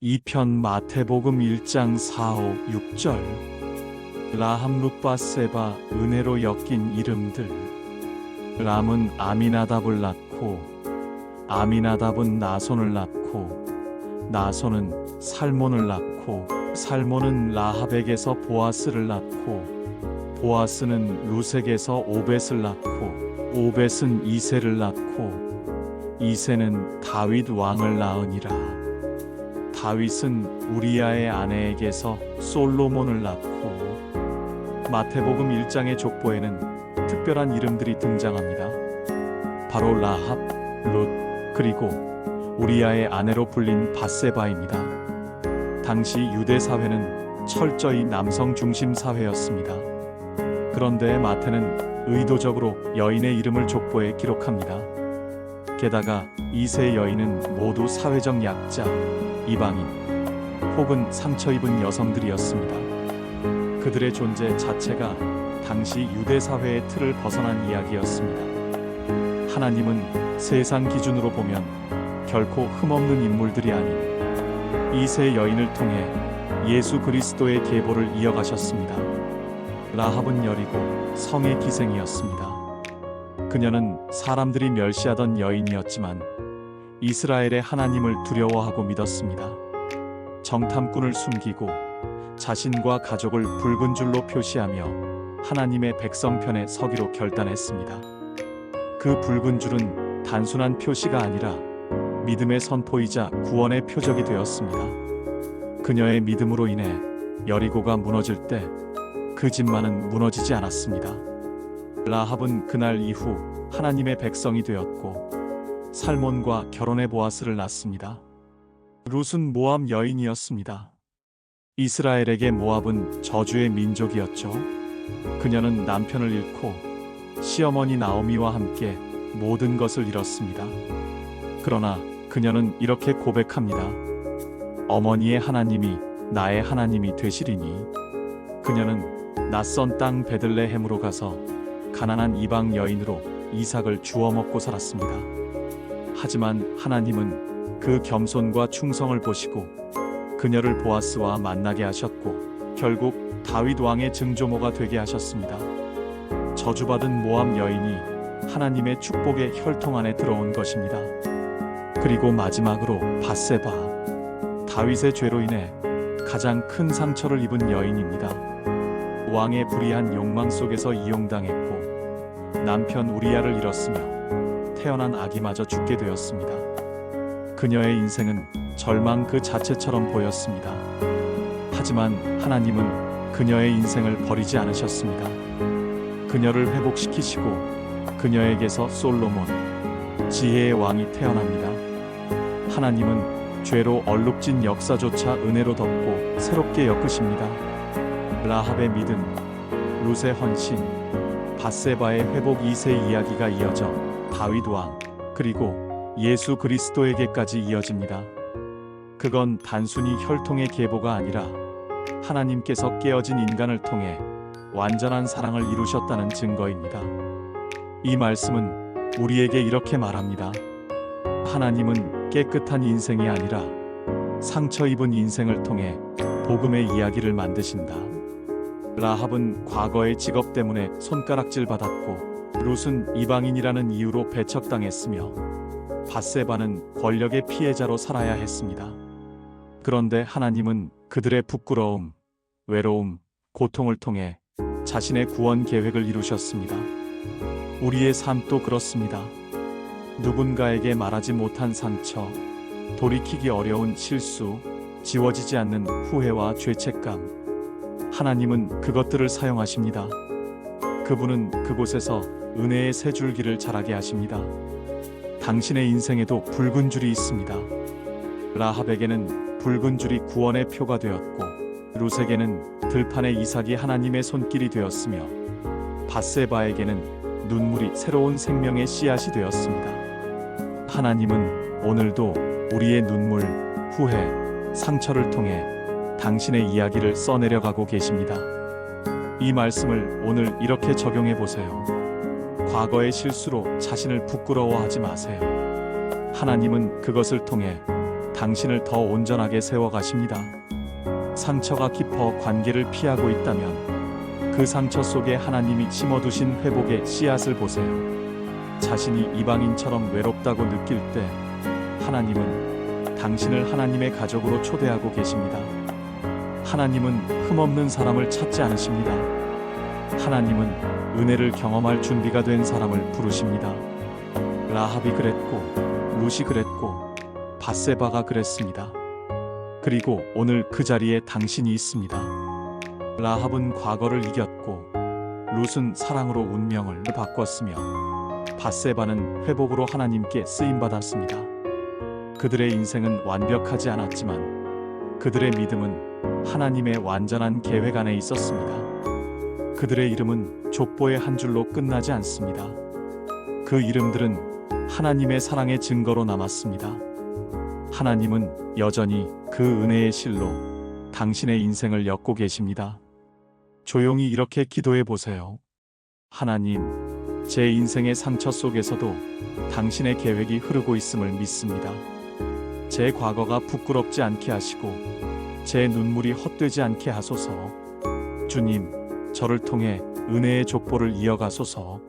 2편 마태복음 1장 4, 5, 6절. 라함 룻바 세바 은혜로 엮인 이름들. 람은 아미나답을 낳고 아미나답은 나손을 낳고 나손은 살몬을 낳고 살몬은 라합에게서 보아스를 낳고 보아스는 루색에서 오벳을 낳고 오벳은 이세를 낳고 이세는 다윗 왕을 낳으니라 다윗은 우리아의 아내에게서 솔로몬을 낳고 마태복음 1장의 족보에는 특별한 이름들이 등장합니다. 바로 라합, 룻, 그리고 우리아의 아내로 불린 바세바입니다. 당시 유대 사회는 철저히 남성 중심 사회였습니다. 그런데 마태는 의도적으로 여인의 이름을 족보에 기록합니다. 게다가 이세 여인은 모두 사회적 약자, 이방인 혹은 상처 입은 여성들이었습니다. 그들의 존재 자체가 당시 유대 사회의 틀을 벗어난 이야기였습니다. 하나님은 세상 기준으로 보면 결코 흠없는 인물들이 아닌 이 세 여인을 통해 예수 그리스도의 계보를 이어가셨습니다. 라합은 여리고 성의 기생이었습니다. 그녀는 사람들이 멸시하던 여인이었지만 이스라엘의 하나님을 두려워하고 믿었습니다. 정탐꾼을 숨기고 자신과 가족을 붉은 줄로 표시하며 하나님의 백성 편에 서기로 결단했습니다. 그 붉은 줄은 단순한 표시가 아니라 믿음의 선포이자 구원의 표적이 되었습니다. 그녀의 믿음으로 인해 여리고가 무너질 때 그 집만은 무너지지 않았습니다. 라합은 그날 이후 하나님의 백성이 되었고 살몬과 결혼의 보아스를 낳습니다. 룻은 모압 여인이었습니다. 이스라엘에게 모압은 저주의 민족이었죠. 그녀는 남편을 잃고 시어머니 나오미와 함께 모든 것을 잃었습니다. 그러나 그녀는 이렇게 고백합니다. 어머니의 하나님이 나의 하나님이 되시리니 그녀는 낯선 땅 베들레헴으로 가서 가난한 이방 여인으로 이삭을 주워 먹고 살았습니다. 하지만 하나님은 그 겸손과 충성을 보시고 그녀를 보아스와 만나게 하셨고 결국 다윗 왕의 증조모가 되게 하셨습니다. 저주받은 모압 여인이 하나님의 축복의 혈통 안에 들어온 것입니다. 그리고 마지막으로 바세바 다윗의 죄로 인해 가장 큰 상처를 입은 여인입니다. 왕의 불의한 욕망 속에서 이용당했고 남편 우리아를 잃었으며 태어난 아기마저 죽게 되었습니다. 그녀의 인생은 절망 그 자체처럼 보였습니다. 하지만 하나님은 그녀의 인생을 버리지 않으셨습니다. 그녀를 회복시키시고 그녀에게서 솔로몬, 지혜의 왕이 태어납니다. 하나님은 죄로 얼룩진 역사조차 은혜로 덮고 새롭게 엮으십니다. 라합의 믿음, 룻의 헌신, 바세바의 회복 2세 이야기가 이어져 다윗 왕, 그리고 예수 그리스도에게까지 이어집니다. 그건 단순히 혈통의 계보가 아니라 하나님께서 깨어진 인간을 통해 완전한 사랑을 이루셨다는 증거입니다. 이 말씀은 우리에게 이렇게 말합니다. 하나님은 깨끗한 인생이 아니라 상처 입은 인생을 통해 복음의 이야기를 만드신다. 라합은 과거의 직업 때문에 손가락질 받았고 룻은 이방인이라는 이유로 배척당했으며 바세바는 권력의 피해자로 살아야 했습니다. 그런데 하나님은 그들의 부끄러움, 외로움, 고통을 통해 자신의 구원 계획을 이루셨습니다. 우리의 삶도 그렇습니다. 누군가에게 말하지 못한 상처, 돌이키기 어려운 실수, 지워지지 않는 후회와 죄책감. 하나님은 그것들을 사용하십니다. 그분은 그곳에서 은혜의 새 줄기를 자라게 하십니다. 당신의 인생에도 붉은 줄이 있습니다. 라합에게는 붉은 줄이 구원의 표가 되었고 룻에게는 들판의 이삭이 하나님의 손길이 되었으며 바세바에게는 눈물이 새로운 생명의 씨앗이 되었습니다. 하나님은 오늘도 우리의 눈물, 후회, 상처를 통해 당신의 이야기를 써내려가고 계십니다. 이 말씀을 오늘 이렇게 적용해 보세요. 과거의 실수로 자신을 부끄러워하지 마세요. 하나님은 그것을 통해 당신을 더 온전하게 세워가십니다. 상처가 깊어 관계를 피하고 있다면 그 상처 속에 하나님이 심어두신 회복의 씨앗을 보세요. 자신이 이방인처럼 외롭다고 느낄 때 하나님은 당신을 하나님의 가족으로 초대하고 계십니다. 하나님은 흠없는 사람을 찾지 않으십니다. 하나님은 은혜를 경험할 준비가 된 사람을 부르십니다. 라합이 그랬고 룻이 그랬고 바세바가 그랬습니다. 그리고 오늘 그 자리에 당신이 있습니다. 라합은 과거를 이겼고 룻은 사랑으로 운명을 바꿨으며 바세바는 회복으로 하나님께 쓰임 받았습니다. 그들의 인생은 완벽하지 않았지만 그들의 믿음은 하나님의 완전한 계획 안에 있었습니다. 그들의 이름은 족보의 한 줄로 끝나지 않습니다. 그 이름들은 하나님의 사랑의 증거로 남았습니다. 하나님은 여전히 그 은혜의 실로 당신의 인생을 엮고 계십니다. 조용히 이렇게 기도해 보세요. 하나님, 제 인생의 상처 속에서도 당신의 계획이 흐르고 있음을 믿습니다. 제 과거가 부끄럽지 않게 하시고 제 눈물이 헛되지 않게 하소서. 주님, 저를 통해 은혜의 족보를 이어가소서.